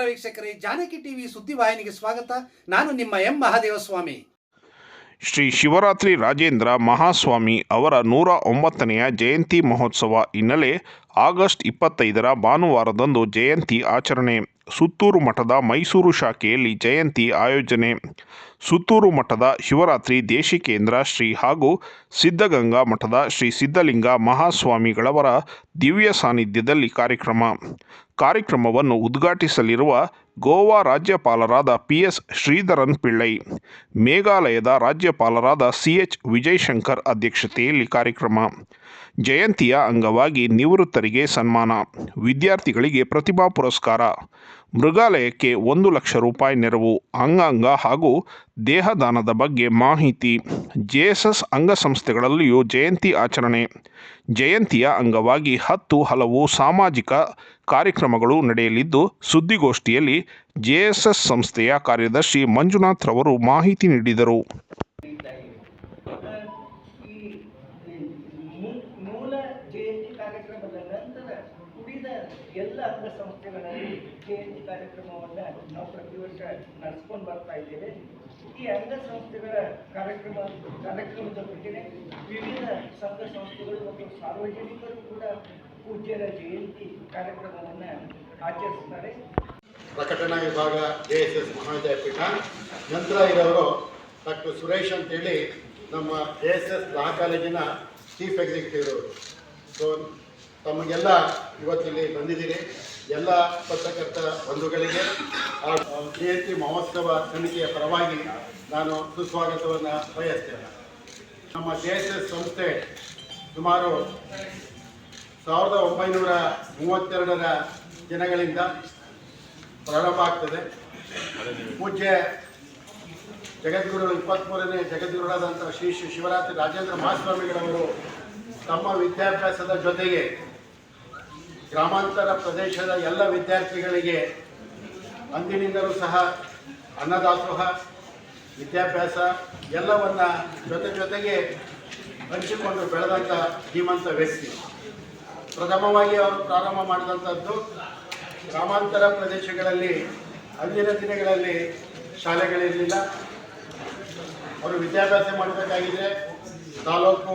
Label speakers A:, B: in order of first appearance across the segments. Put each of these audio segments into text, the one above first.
A: ನಮಸ್ಕಾರ ವೀಕ್ಷಕರೇ, ಜಾನಕಿ ಟಿವಿ ಸುದ್ದಿವಾಹಿನಿಗೆ ಸ್ವಾಗತ. ನಾನು ನಿಮ್ಮ ಎಂ ಮಹಾದೇವಸ್ವಾಮಿ.
B: ಶ್ರೀ ಶಿವರಾತ್ರಿ ರಾಜೇಂದ್ರ ಮಹಾಸ್ವಾಮಿ ಅವರ ನೂರ ಒಂಬತ್ತನೆಯ ಜಯಂತಿ ಮಹೋತ್ಸವ ಹಿನ್ನೆಲೆ ಆಗಸ್ಟ್ ಇಪ್ಪತ್ತೈದರ ಭಾನುವಾರದಂದು ಜಯಂತಿ ಆಚರಣೆ. ಸುತ್ತೂರು ಮಠದ ಮೈಸೂರು ಶಾಖೆಯಲ್ಲಿ ಜಯಂತಿ ಆಯೋಜನೆ. ಸುತ್ತೂರು ಮಠದ ಶಿವರಾತ್ರಿ ದೇಶಿಕೇಂದ್ರ ಶ್ರೀ ಹಾಗೂ ಸಿದ್ಧಗಂಗಾ ಮಠದ ಶ್ರೀ ಸಿದ್ಧಲಿಂಗ ಮಹಾಸ್ವಾಮಿಗಳವರ ದಿವ್ಯ ಸಾನ್ನಿಧ್ಯದಲ್ಲಿ ಕಾರ್ಯಕ್ರಮ. ಕಾರ್ಯಕ್ರಮವನ್ನು ಉದ್ಘಾಟಿಸಲಿರುವ ಗೋವಾ ರಾಜ್ಯಪಾಲರಾದ ಪಿ ಎಸ್ ಶ್ರೀಧರನ್ ಪಿಳ್ಳೈ, ಮೇಘಾಲಯದ ರಾಜ್ಯಪಾಲರಾದ ಸಿ ಎಚ್ ವಿಜಯಶಂಕರ್ ಅಧ್ಯಕ್ಷತೆಯಲ್ಲಿ ಕಾರ್ಯಕ್ರಮ. ಜಯಂತಿಯ ಅಂಗವಾಗಿ ನಿವೃತ್ತರಿಗೆ ಸನ್ಮಾನ, ವಿದ್ಯಾರ್ಥಿಗಳಿಗೆ ಪ್ರತಿಭಾ ಪುರಸ್ಕಾರ. ಮೃಗಾಲಯಕ್ಕೆ ಒಂದು ಲಕ್ಷ ರೂಪಾಯಿ ನೆರವು, ಅಂಗಾಂಗ ಹಾಗೂ ದೇಹದಾನದ ಬಗ್ಗೆ ಮಾಹಿತಿ. ಜೆಎಸ್ಎಸ್ ಅಂಗಸಂಸ್ಥೆಗಳಲ್ಲಿಯೂ ಜಯಂತಿ ಆಚರಣೆ. ಜಯಂತಿಯ ಅಂಗವಾಗಿ ಹತ್ತು ಹಲವು ಸಾಮಾಜಿಕ ಕಾರ್ಯಕ್ರಮಗಳು ನಡೆಯಲಿದ್ದು, ಸುದ್ದಿಗೋಷ್ಠಿಯಲ್ಲಿ ಜೆಎಸ್ಎಸ್ ಸಂಸ್ಥೆಯ ಕಾರ್ಯದರ್ಶಿ ಮಂಜುನಾಥ್ ರವರು ಮಾಹಿತಿ ನೀಡಿದರು.
C: ಈ ಮೂ- ಮೂಲ ಜಯಂತಿ ಎಲ್ಲ ಕಾರ್ಯಕ್ರಮವನ್ನು ನಾವು ಪ್ರತಿ ವರ್ಷ ನಡೆಸ್ಕೊಂಡು ಬರ್ತಾ ಇದ್ದೇವೆ. ಈ ಅಂಗಸಂಸ್ಥೆಗಳ ಕಾರ್ಯಕ್ರಮ, ಕಾರ್ಯಕ್ರಮದ ಬಗ್ಗೆ ವಿವಿಧ ಸಂಘ ಸಂಸ್ಥೆಗಳು ಮತ್ತು ಸಾರ್ವಜನಿಕರು ಕೂಡ ಪೂಜ್ಯರ ಜಯಂತಿ ಕಾರ್ಯಕ್ರಮವನ್ನು ಆಚರಿಸ್ತಾರೆ.
D: ಪ್ರಕಟಣಾ ವಿಭಾಗ ಜೆ ಎಸ್ ಎಸ್ ಮಹಾವಿದ್ಯಾಪೀಠ ನಂತರ ಇರೋರು ಡಾಕ್ಟರ್ ಸುರೇಶ್ ಅಂತೇಳಿ ನಮ್ಮ ಜೆ ಎಸ್ ಎಸ್ ಲಾ ಕಾಲೇಜಿನ ಚೀಫ್ ಎಕ್ಸಿಕ್ಯೂಟಿವ್ ಅವರು ಸೊ ತಮಗೆಲ್ಲ ಇವತ್ತಿಲ್ಲಿ ಬಂದಿದ್ದೀರಿ. ಎಲ್ಲ ಪತ್ರಕರ್ತ ಬಂಧುಗಳಿಗೆ ಜಯಂತಿ ಮಹೋತ್ಸವ ಸಮಿತಿಯ ಪರವಾಗಿ ನಾನು ಸುಸ್ವಾಗತವನ್ನು ಬಯಸ್ತೇನೆ. ನಮ್ಮ ಜೆ ಎಸ್ ಎಸ್ ಸಂಸ್ಥೆ ಸುಮಾರು ಸಾವಿರದ ಒಂಬೈನೂರ ಮೂವತ್ತೆರಡರ ದಿನಗಳಿಂದ ಪ್ರಾರಂಭ ಆಗ್ತದೆ ಪೂಜ್ಯ ಜಗದ್ಗುರು ಇಪ್ಪತ್ತ್ಮೂರನೇ ಜಗದ್ಗುರುಗಳಾದಂಥ ಶ್ರೀ ಶ್ರೀ ಶಿವರಾತ್ರಿ ರಾಜೇಂದ್ರ ಮಹಾಸ್ವಾಮಿಗಳವರು ತಮ್ಮ ವಿದ್ಯಾಭ್ಯಾಸದ ಜೊತೆಗೆ ಗ್ರಾಮಾಂತರ ಪ್ರದೇಶದ ಎಲ್ಲ ವಿದ್ಯಾರ್ಥಿಗಳಿಗೆ ಅಂದಿನಿಂದಲೂ ಸಹ ಅನ್ನದಾಸೋಹ ವಿದ್ಯಾಭ್ಯಾಸ ಎಲ್ಲವನ್ನ ಜೊತೆ ಜೊತೆಗೆ ಹಂಚಿಕೊಂಡು ಬೆಳೆದಂಥ ಧೀಮಂತ ವ್ಯಕ್ತಿ. ಪ್ರಥಮವಾಗಿ ಅವರು ಪ್ರಾರಂಭ ಮಾಡಿದಂಥದ್ದು ಗ್ರಾಮಾಂತರ ಪ್ರದೇಶಗಳಲ್ಲಿ ಅಂದಿನ ದಿನಗಳಲ್ಲಿ ಶಾಲೆಗಳಿರಲಿಲ್ಲ. ಅವರು ವಿದ್ಯಾಭ್ಯಾಸ ಮಾಡಬೇಕಾಗಿದೆ. ತಾಲೂಕು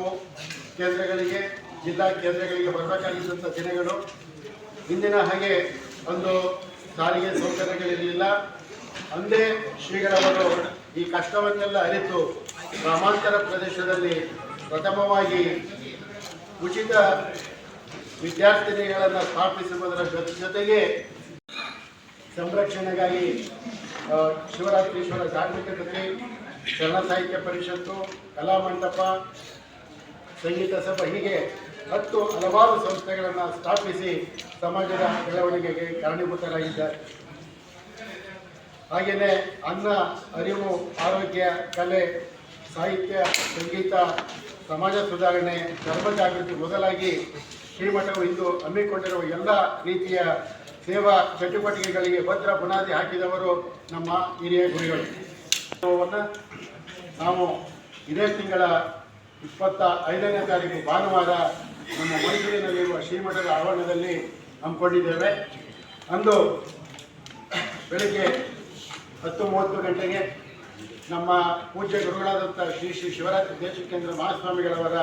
D: ಕೇಂದ್ರಗಳಿಗೆ, ಜಿಲ್ಲಾ ಕೇಂದ್ರಗಳಿಗೆ ಬರಬೇಕಾಗಿದ್ದಂಥ ದಿನಗಳು. ಇಂದಿನ ಹಾಗೆ ಒಂದು ಸಾರಿಗೆ ಸೌಕರ್ಯಗಳಿರಲಿಲ್ಲ. ಅಂದೇ ಶ್ರೀಗಳವರು ಈ ಕಷ್ಟವನ್ನೆಲ್ಲ ಅರಿತು ಗ್ರಾಮಾಂತರ ಪ್ರದೇಶದಲ್ಲಿ ಪ್ರಥಮವಾಗಿ ಉಚಿತ ವಿದ್ಯಾರ್ಥಿನಿಗಳನ್ನು ಸ್ಥಾಪಿಸುವುದರ ಜೊತೆ ಜೊತೆಗೆ ಸಂರಕ್ಷಣೆಗಾಗಿ ಶಿವರಾತ್ರೀಶ್ವರ ಧಾರ್ಮಿಕ ಕಥೆ, ಶರಣ ಸಾಹಿತ್ಯ ಪರಿಷತ್ತು ಕಲಾಮಂಟಪ ಸಂಗೀತ ಸಭೆ ಹೀಗೆ ಹತ್ತು ಹಲವಾರು ಸಂಸ್ಥೆಗಳನ್ನು ಸ್ಥಾಪಿಸಿ ಸಮಾಜದ ಬೆಳವಣಿಗೆಗೆ ಕಾರಣೀಭೂತರಾಗಿದ್ದಾರೆ. ಹಾಗೆಯೇ ಅನ್ನ, ಅರಿವು, ಆರೋಗ್ಯ, ಕಲೆ, ಸಾಹಿತ್ಯ, ಸಂಗೀತ, ಸಮಾಜ ಸುಧಾರಣೆ, ಧರ್ಮ ಜಾಗೃತಿ ಮೊದಲಾಗಿ ಶ್ರೀಮಠವು ಇಂದು ಹಮ್ಮಿಕೊಂಡಿರುವ ಎಲ್ಲ ರೀತಿಯ ಸೇವಾ ಚಟುವಟಿಕೆಗಳಿಗೆ ಭದ್ರ ಬುನಾದಿ ಹಾಕಿದವರು ನಮ್ಮ ಹಿರಿಯ ಗುರುಗಳು. ನಾವು ಇದೇ ತಿಂಗಳ ಇಪ್ಪತ್ತ ಐದನೇ ತಾರೀಕು ಭಾನುವಾರ ನಮ್ಮ ಮೈಸೂರಿನಲ್ಲಿರುವ ಶ್ರೀಮಠದ ಆವರಣದಲ್ಲಿ ಹಮ್ಮಿಕೊಂಡಿದ್ದೇವೆ. ಅಂದು ಬೆಳಗ್ಗೆ ಹತ್ತು ಮೂವತ್ತು ಗಂಟೆಗೆ ನಮ್ಮ ಪೂಜ್ಯ ಗುರುಗಳಾದಂಥ ಶ್ರೀ ಶ್ರೀ ಶಿವರಾತ್ರಿ ದೇಶಕೇಂದ್ರ ಮಹಾಸ್ವಾಮಿಗಳವರ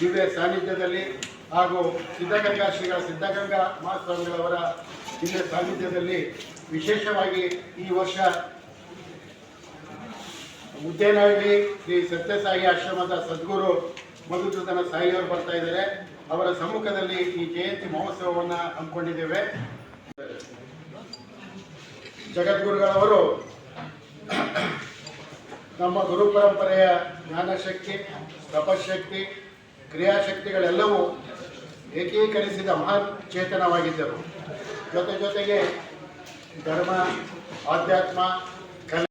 D: ದಿವ್ಯ ಸಾನ್ನಿಧ್ಯದಲ್ಲಿ ಹಾಗೂ ಸಿದ್ಧಗಂಗಾ ಶ್ರೀಗಳ ಸಿದ್ಧಗಂಗಾ ಮಹಾಸ್ವಾಮಿಗಳವರ ಹಿಂದೆ ಸಾನ್ನಿಧ್ಯದಲ್ಲಿ ವಿಶೇಷವಾಗಿ ಈ ವರ್ಷ ಉದ್ದೇನಹಳ್ಳಿ ಶ್ರೀ ಸತ್ಯಸಾಯಿ ಆಶ್ರಮದ ಸದ್ಗುರು ಮಧುಸೂದನ ಸಾಯಿಯವರು ಬರ್ತಾ ಇದ್ದಾರೆ. ಅವರ ಸಮ್ಮುಖದಲ್ಲಿ ಈ ಜಯಂತಿ ಮಹೋತ್ಸವವನ್ನು ಹಮ್ಮಿಕೊಂಡಿದ್ದೇವೆ. ಜಗದ್ಗುರುಗಳವರು ನಮ್ಮ ಗುರು ಪರಂಪರೆಯ ಜ್ಞಾನಶಕ್ತಿ, ತಪಶಕ್ತಿ, ಕ್ರಿಯಾಶಕ್ತಿಗಳೆಲ್ಲವೂ ಏಕೀಕರಿಸಿದ ಮಹಾನ್ ಚೇತನವಾಗಿದ್ದರು ಜೊತೆ ಜೊತೆಗೆ ಧರ್ಮ ಆಧ್ಯಾತ್ಮ